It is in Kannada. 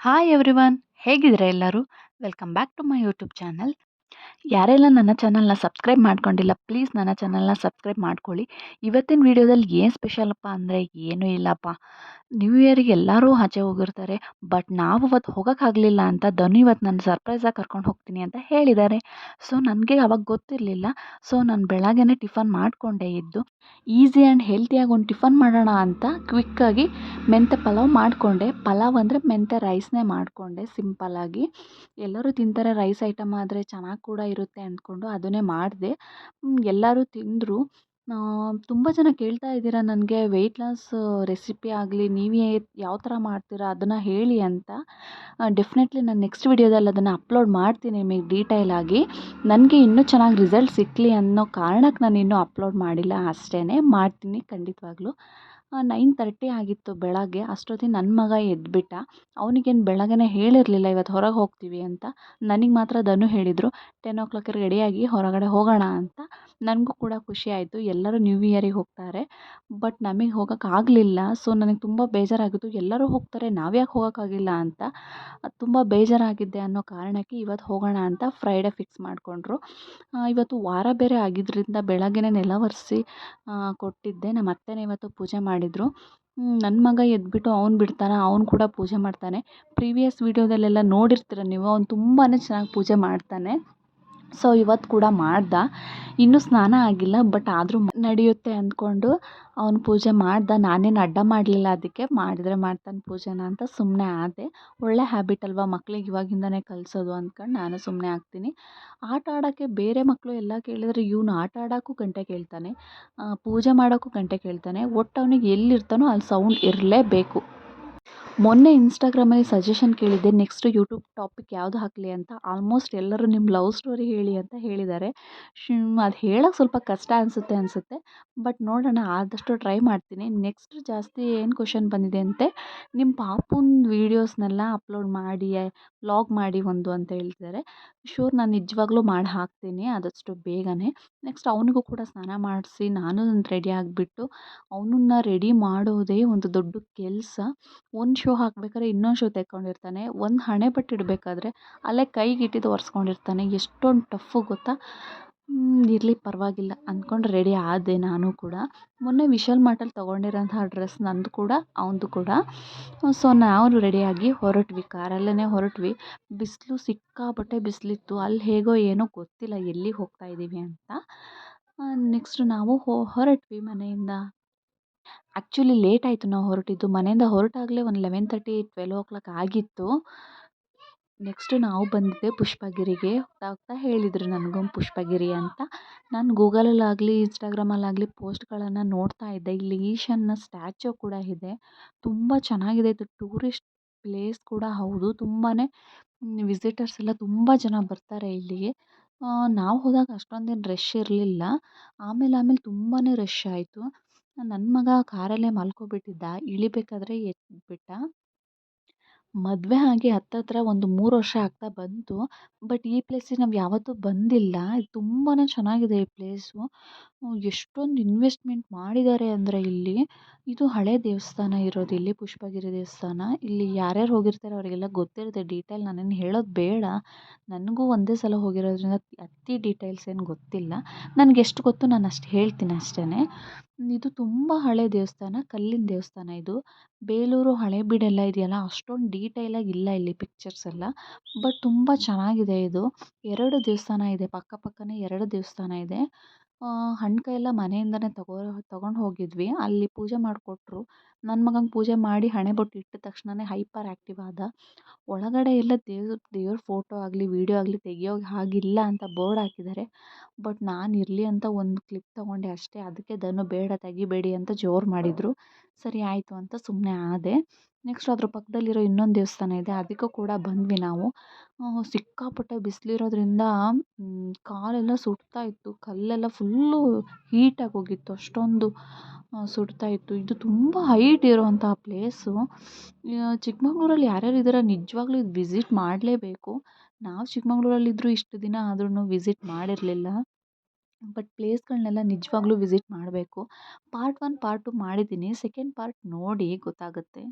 ಹಾಯ್ ಎವ್ರಿವನ್ ಹೇಗಿದ್ದೀರಾ ಎಲ್ಲರೂ? Welcome back to my YouTube channel ಯಾರೆಲ್ಲ ನನ್ನ ಚಾನಲ್ನ ಸಬ್ಸ್ಕ್ರೈಬ್ ಮಾಡ್ಕೊಂಡಿಲ್ಲ, ಪ್ಲೀಸ್ ನನ್ನ ಚಾನಲ್ನ ಸಬ್ಸ್ಕ್ರೈಬ್ ಮಾಡ್ಕೊಳ್ಳಿ. ಇವತ್ತಿನ ವೀಡಿಯೋದಲ್ಲಿ ಏನು ಸ್ಪೆಷಲಪ್ಪ ಅಂದರೆ ಏನೂ ಇಲ್ಲಪ್ಪ. ನ್ಯೂ ಇಯರಿಗೆ ಎಲ್ಲರೂ ಆಚೆ ಹೋಗಿರ್ತಾರೆ, ಬಟ್ ನಾವು ಅವತ್ತು ಹೋಗೋಕ್ಕಾಗಲಿಲ್ಲ ಅಂತ ಧನು ಇವತ್ತು ನಾನು ಸರ್ಪ್ರೈಸಾಗಿ ಕರ್ಕೊಂಡು ಹೋಗ್ತೀನಿ ಅಂತ ಹೇಳಿದ್ದಾರೆ ಸೊ ನನಗೆ ಅವಾಗ ಗೊತ್ತಿರಲಿಲ್ಲ. ಸೊ ನಾನು ಬೆಳಗ್ಗೆನೇ ಟಿಫನ್ ಮಾಡಿಕೊಂಡೇ ಇದ್ದು, ಈಸಿ ಆ್ಯಂಡ್ ಹೆಲ್ತಿಯಾಗಿ ಒಂದು ಟಿಫನ್ ಮಾಡೋಣ ಅಂತ ಕ್ವಿಕ್ಕಾಗಿ ಮೆಂತೆ ಪಲಾವ್ ಮಾಡಿಕೊಂಡೆ. ಪಲಾವ್ ಅಂದರೆ ಮೆಂತೆ ರೈಸ್ನೇ ಮಾಡಿಕೊಂಡೆ ಸಿಂಪಲ್ಲಾಗಿ ಎಲ್ಲರೂ ತಿಂತಾರೆ ರೈಸ್ ಐಟಮ್ ಆದರೆ ಚೆನ್ನಾಗಿ ಕೂಡ ಇರುತ್ತೆ ಅಂದ್ಕೊಂಡು ಅದನ್ನೇ ಮಾಡಿದೆ. ಎಲ್ಲರೂ ತಿಂದರು. ತುಂಬ ಜನ ಕೇಳ್ತಾ ಇದ್ದೀರ ನನಗೆ ವೆಯ್ಟ್ ಲಾಸ್ ರೆಸಿಪಿ ಆಗಲಿ, ನೀವೇ ಯಾವ ಥರ ಮಾಡ್ತೀರಾ ಅದನ್ನು ಹೇಳಿ ಅಂತ. ಡೆಫಿನೆಟ್ಲಿ ನಾನು ನೆಕ್ಸ್ಟ್ ವಿಡಿಯೋದಲ್ಲಿ ಅದನ್ನು ಅಪ್ಲೋಡ್ ಮಾಡ್ತೀನಿ ನಿಮಗೆ ಡೀಟೇಲ್ ಆಗಿ. ನನಗೆ ಇನ್ನೂ ಚೆನ್ನಾಗಿ ರಿಸಲ್ಟ್ ಸಿಕ್ಕಲಿ ಅನ್ನೋ ಕಾರಣಕ್ಕೆ ನಾನು ಇನ್ನೂ ಅಪ್ಲೋಡ್ ಮಾಡಿಲ್ಲ ಅಷ್ಟೇ ಮಾಡ್ತೀನಿ ಖಂಡಿತವಾಗ್ಲೂ. ನೈನ್ ತರ್ಟಿ ಆಗಿತ್ತು ಬೆಳಗ್ಗೆ. ಅಷ್ಟೊತ್ತಿಗೆ ನನ್ನ ಮಗ ಎದ್ಬಿಟ್ಟ. ಅವನಿಗೇನು ಬೆಳಗ್ಗೆ ಹೇಳಿರಲಿಲ್ಲ ಇವತ್ತು ಹೊರಗೆ ಹೋಗ್ತೀವಿ ಅಂತ. ನನಗೆ ಮಾತ್ರ ಅದನ್ನು ಹೇಳಿದರು. ಟೆನ್ ಓ ಕ್ಲಾಕಿಗೆ ರೆಡಿಯಾಗಿ ಹೊರಗಡೆ ಹೋಗೋಣ ಅಂತ. ನನಗೂ ಕೂಡ ಖುಷಿ ಆಯಿತು. ಎಲ್ಲರೂ ನ್ಯೂ ಇಯರಿಗೆ ಹೋಗ್ತಾರೆ. ಬಟ್ ನಮಗೆ ಹೋಗೋಕ್ಕಾಗಲಿಲ್ಲ ಸೊ ನನಗೆ ತುಂಬ ಬೇಜಾರಾಗಿತ್ತು. ಎಲ್ಲರೂ ಹೋಗ್ತಾರೆ. ನಾವ್ಯಾಕೆ ಹೋಗೋಕ್ಕಾಗಿಲ್ಲ ಅಂತ. ತುಂಬ ಬೇಜಾರಾಗಿದ್ದೆ ಅನ್ನೋ ಕಾರಣಕ್ಕೆ ಇವತ್ತು ಹೋಗೋಣ ಅಂತ ಫ್ರೈಡೇ ಫಿಕ್ಸ್ ಮಾಡಿಕೊಂಡ್ರು. ಇವತ್ತು ವಾರ ಬೇರೆ ಆಗಿದ್ದರಿಂದ ಬೆಳಗ್ಗೆನೇ ನೆಲ ಒರೆಸಿ ಕೊಟ್ಟಿದ್ದೆ. ನಮ್ಮ ಅತ್ತೆನೇ ಇವತ್ತು ಪೂಜೆ ಮಾಡಿದರು. ನನ್ನ ಮಗ ಎದ್ಬಿಟ್ಟು ಅವ್ನು ಬಿಡ್ತಾನೆ. ಅವ್ನು ಕೂಡ ಪೂಜೆ ಮಾಡ್ತಾನೆ. ಪ್ರೀವಿಯಸ್ ವೀಡಿಯೋದಲ್ಲೆಲ್ಲ ನೋಡಿರ್ತೀರ ನೀವು. ಅವ್ನು ತುಂಬಾ ಚೆನ್ನಾಗಿ ಪೂಜೆ ಮಾಡ್ತಾನೆ. ಸೊ ಇವತ್ತು ಕೂಡ ಮಾಡ್ದೆ. ಇನ್ನೂ ಸ್ನಾನ ಆಗಿಲ್ಲ ಬಟ್ ಆದರೂ ನಡೆಯುತ್ತೆ ಅಂದ್ಕೊಂಡು ಅವನು ಪೂಜೆ ಮಾಡ್ದ. ನಾನೇನು ಅಡ್ಡ ಮಾಡಲಿಲ್ಲ ಅದಕ್ಕೆ ಮಾಡಿದರೆ ಮಾಡ್ತಾನೆ ಪೂಜೆನ ಅಂತ ಸುಮ್ಮನೆ ಆದೆ. ಒಳ್ಳೆ ಹ್ಯಾಬಿಟ್ ಅಲ್ವಾ ಮಕ್ಳಿಗೆ ಇವಾಗಿಂದನೇ ಕಲಿಸೋದು ಅಂದ್ಕೊಂಡು ನಾನು ಸುಮ್ಮನೆ ಆಗ್ತೀನಿ. ಆಟ ಆಡೋಕ್ಕೆ ಬೇರೆ ಮಕ್ಕಳು ಎಲ್ಲ ಕೇಳಿದರೆ ಇವನು ಆಟ ಆಡೋಕ್ಕೂ ಗಂಟೆ ಕೇಳ್ತಾನೆ ಪೂಜೆ ಮಾಡೋಕ್ಕೂ ಗಂಟೆ ಕೇಳ್ತಾನೆ. ಒಟ್ಟು ಅವನಿಗೆ ಎಲ್ಲಿರ್ತಾನೋ ಅಲ್ಲಿ ಸೌಂಡ್ ಇರಲೇಬೇಕು. ಮೊನ್ನೆ ಇನ್ಸ್ಟಾಗ್ರಾಮಲ್ಲಿ ಸಜೆಷನ್ ಕೇಳಿದ್ದೆ ನೆಕ್ಸ್ಟ್ ಯೂಟ್ಯೂಬ್ ಟಾಪಿಕ್ ಯಾವುದು ಹಾಕಲಿ ಅಂತ? ಆಲ್ಮೋಸ್ಟ್ ಎಲ್ಲರೂ ನಿಮ್ಮ ಲವ್ ಸ್ಟೋರಿ ಹೇಳಿ ಅಂತ ಹೇಳಿದ್ದಾರೆ. ಅದು ಹೇಳೋಕ್ಕೆ ಸ್ವಲ್ಪ ಕಷ್ಟ ಅನಿಸುತ್ತೆ ಅನಿಸುತ್ತೆ. ಬಟ್ ನೋಡೋಣ, ಆದಷ್ಟು ಟ್ರೈ ಮಾಡ್ತೀನಿ. ನೆಕ್ಸ್ಟ್ ಜಾಸ್ತಿ ಏನು ಕ್ವಶನ್ ಬಂದಿದೆ ಅಂತೆ ನಿಮ್ಮ ಪಾಪುನ ವೀಡಿಯೋಸ್ನೆಲ್ಲ ಅಪ್ಲೋಡ್ ಮಾಡಿ ವ್ಲಾಗ್ ಮಾಡಿ ಒಂದು ಅಂತ ಹೇಳ್ತಿದ್ದಾರೆ. ಶೂರ್ ನಾನು ನಿಜವಾಗ್ಲೂ ಮಾಡಿ ಹಾಕ್ತೀನಿ ಆದಷ್ಟು ಬೇಗನೆ. ನೆಕ್ಸ್ಟ್ ಅವನಿಗೂ ಕೂಡ ಸ್ನಾನ ಮಾಡಿಸಿ, ನಾನು ರೆಡಿ ಆಗಿಬಿಟ್ಟು, ಅವನನ್ನ ರೆಡಿ ಮಾಡೋದೇ ಒಂದು ದೊಡ್ಡ ಕೆಲಸ. ಒಂದು ಶೂ ಹಾಕ್ಬೇಕಾದ್ರೆ ಇನ್ನೊಂದು ಶೂ ತೆಕ್ಕೊಂಡಿರ್ತಾನೆ. ಒಂದು ಹಣೆ ಇಡಬೇಕಾದ್ರೆ ಅಲ್ಲೇ ಕೈಗೆ ಇಟ್ಟಿದ್ದು ಒರೆಸ್ಕೊಂಡಿರ್ತಾನೆ. ಎಷ್ಟೊಂದು ಟಫು ಗೊತ್ತಾ? ಇರಲಿ ಪರವಾಗಿಲ್ಲ. ಅಂದ್ಕೊಂಡು ರೆಡಿ ಆದೆ ನಾನು ಕೂಡ. ಮೊನ್ನೆ ವಿಶಾಲ್ ಮಾರ್ಟಲ್ಲಿ ತೊಗೊಂಡಿರೋಂಥ ಡ್ರೆಸ್ ನಂದು ಕೂಡ, ಅವನದು ಕೂಡ. ಸೊ, ನಾವು ರೆಡಿಯಾಗಿ ಹೊರಟ್ವಿ. ಕಾರಲ್ಲೇ ಹೊರಟ್ವಿ. ಬಿಸಿಲು ಸಿಕ್ಕಾಪಟ್ಟೆ ಬಿಸಿಲಿತ್ತು. ಅಲ್ಲಿ ಹೇಗೋ ಏನೋ ಗೊತ್ತಿಲ್ಲ ಎಲ್ಲಿಗೆ ಹೋಗ್ತಾ ಇದ್ದೀವಿ ಅಂತ. ನೆಕ್ಸ್ಟ್ ನಾವು ಹೊರಟ್ವಿ ಮನೆಯಿಂದ. ಆ್ಯಕ್ಚುಲಿ ಲೇಟ್ ಆಯಿತು ನಾವು ಹೊರಟಿದ್ದು. ಮನೆಯಿಂದ ಹೊರಟಾಗಲೇ ಒಂದು eleven thirty twelve o'clock ಆಗಿತ್ತು. ನೆಕ್ಸ್ಟ್ ನಾವು ಬಂದಿದ್ದೆ ಪುಷ್ಪಗಿರಿಗೆ ಹೋಗ್ತಾ ಹೇಳಿದರು ನನಗೂ ಪುಷ್ಪಗಿರಿ ಅಂತ. ನಾನು ಗೂಗಲಲ್ಲಾಗಲಿ, ಇನ್ಸ್ಟಾಗ್ರಾಮಲ್ಲಾಗಲಿ ಪೋಸ್ಟ್ಗಳನ್ನು ನೋಡ್ತಾ ಇದ್ದೆ. ಇಲ್ಲಿ ಈಶನ್ನ ಸ್ಟ್ಯಾಚು ಕೂಡ ಇದೆ. ತುಂಬ ಚೆನ್ನಾಗಿದೆ. ಇದು ಟೂರಿಸ್ಟ್ ಪ್ಲೇಸ್ ಕೂಡ ಹೌದು. ತುಂಬಾ ವಿಸಿಟರ್ಸ್ ಎಲ್ಲ ತುಂಬ ಜನ ಬರ್ತಾರೆ ಇಲ್ಲಿಗೆ ನಾವು ಹೋದಾಗ ಅಷ್ಟೊಂದೇನು ರಶ್ ಇರಲಿಲ್ಲ. ಆಮೇಲೆ ಆಮೇಲೆ ತುಂಬಾ ರಶ್ ಆಯಿತು. ನನ್ನ ಮಗ ಕಾರಲ್ಲೇ ಮಲ್ಕೊಬಿಟ್ಟಿದ್ದ. ಇಳಿಬೇಕಾದ್ರೆ ಎದ್ಬಿಟ್ಟ. ಮದುವೆ ಆಗಿ ಹತ್ತತ್ರ ಒಂದು ಮೂರು ವರ್ಷ ಆಗ್ತಾ ಬಂತು. ಬಟ್ ಈ ಪ್ಲೇಸಿಗೆ ನಾವು ಯಾವತ್ತೂ ಬಂದಿಲ್ಲ. ಇದು ತುಂಬಾ ಚೆನ್ನಾಗಿದೆ ಈ ಪ್ಲೇಸು. ಎಷ್ಟೊಂದು ಇನ್ವೆಸ್ಟ್ಮೆಂಟ್ ಮಾಡಿದ್ದಾರೆ ಅಂದರೆ ಇಲ್ಲಿ. ಇದು ಹಳೆ ದೇವಸ್ಥಾನ ಇರೋದು ಇಲ್ಲಿ, ಪುಷ್ಪಗಿರಿ ದೇವಸ್ಥಾನ. ಇಲ್ಲಿ ಯಾರ್ಯಾರು ಹೋಗಿರ್ತಾರೆ ಅವರಿಗೆಲ್ಲ ಗೊತ್ತಿರುತ್ತೆ ಡೀಟೇಲ್. ನಾನೇನು ಹೇಳೋದು ಬೇಡ. ನನಗೂ ಒಂದೇ ಸಲ ಹೋಗಿರೋದ್ರಿಂದ ಅತಿ ಡೀಟೇಲ್ಸ್ ಏನು ಗೊತ್ತಿಲ್ಲ. ನನಗೆ ಎಷ್ಟು ಗೊತ್ತು ನಾನು ಅಷ್ಟು ಹೇಳ್ತೀನಿ ಅಷ್ಟೇ ಇದು ತುಂಬ ಹಳೆ ದೇವಸ್ಥಾನ, ಕಲ್ಲಿನ ದೇವಸ್ಥಾನ ಇದು. ಬೇಲೂರು ಹಳೆಬೀಡೆಲ್ಲ ಇದೆಯಲ್ಲ, ಅಷ್ಟೊಂದು ಡೀಟೇಲಾಗಿ ಇಲ್ಲ ಇಲ್ಲಿ ಪಿಕ್ಚರ್ಸ್ ಎಲ್ಲ. ಬಟ್ ತುಂಬ ಚೆನ್ನಾಗಿದೆ ಇದು. ಎರಡು ದೇವಸ್ಥಾನ ಇದೆ, ಪಕ್ಕ ಪಕ್ಕನೇ ಎರಡು ದೇವಸ್ಥಾನ ಇದೆ. ಹಣ್ಣು ಎಲ್ಲ ಮನೆಯಿಂದನೇ ತಗೋ, ತಗೊಂಡು ಹೋಗಿದ್ವಿ. ಅಲ್ಲಿ ಪೂಜೆ ಮಾಡಿಕೊಟ್ರು. ನನ್ನ ಮಗಂಗೆ ಪೂಜೆ ಮಾಡಿ ಹಣೆಬೊಟ್ಟು ಇಟ್ಟ ತಕ್ಷಣನೇ ಹೈಪರ್ ಆ್ಯಕ್ಟಿವ್ ಆದ. ಒಳಗಡೆ ಎಲ್ಲ ದೇವ್ರ ದೇವ್ರ ಫೋಟೋ ಆಗಲಿ, ವೀಡಿಯೋ ಆಗಲಿ ತೆಗಿಯೋ ಹಾಗಿಲ್ಲ ಅಂತ ಬೋರ್ಡ್ ಹಾಕಿದ್ದಾರೆ ಬಟ್ ನಾನು ಇರಲಿ ಅಂತ ಒಂದು ಕ್ಲಿಪ್ ತಗೊಂಡೆ ಅಷ್ಟೇ. ಅದಕ್ಕೆ ಧನು ಬೇಡ ತೆಗಿಬೇಡಿ ಅಂತ ಜೋರು ಮಾಡಿದರು. ಸರಿ ಆಯಿತು ಅಂತ ಸುಮ್ಮನೆ ಆದೆ. ನೆಕ್ಸ್ಟ್ ಅದ್ರ ಪಕ್ಕದಲ್ಲಿರೋ ಇನ್ನೊಂದು ದೇವಸ್ಥಾನ ಇದೆ, ಅದಕ್ಕೂ ಕೂಡ ಬಂದ್ವಿ ನಾವು. ಸಿಕ್ಕಾಪಟ್ಟೆ ಬಿಸಿಲಿರೋದ್ರಿಂದ ಕಾಲೆಲ್ಲ ಸುಡ್ತಾ ಇತ್ತು. ಕಲ್ಲೆಲ್ಲ ಫುಲ್ಲು ಹೀಟಾಗಿ ಹೋಗಿತ್ತು ಅಷ್ಟೊಂದು ಸುಡ್ತಾ ಇತ್ತು. ಇದು ತುಂಬ ಹೈಟ್ ಇರುವಂತಹ ಪ್ಲೇಸು. ಚಿಕ್ಕಮಗ್ಳೂರಲ್ಲಿ ಯಾರ್ಯಾರು ಇದ್ದೀರ ನಿಜವಾಗ್ಲೂ ಇದು ವಿಸಿಟ್ ಮಾಡಲೇಬೇಕು. ನಾವು ಚಿಕ್ಕಮಗ್ಳೂರಲ್ಲಿದ್ದರೂ ಇಷ್ಟು ದಿನ ಆದ್ರೂ ವಿಸಿಟ್ ಮಾಡಿರಲಿಲ್ಲ. ಬಟ್ ಪ್ಲೇಸ್ಗಳನ್ನೆಲ್ಲ ನಿಜವಾಗ್ಲೂ ವಿಸಿಟ್ ಮಾಡಬೇಕು. ಪಾರ್ಟ್ ಒನ್, ಪಾರ್ಟ್ ಟು ಮಾಡಿದ್ದೀನಿ. ಸೆಕೆಂಡ್ ಪಾರ್ಟ್ ನೋಡಿ, ಗೊತ್ತಾಗುತ್ತೆ.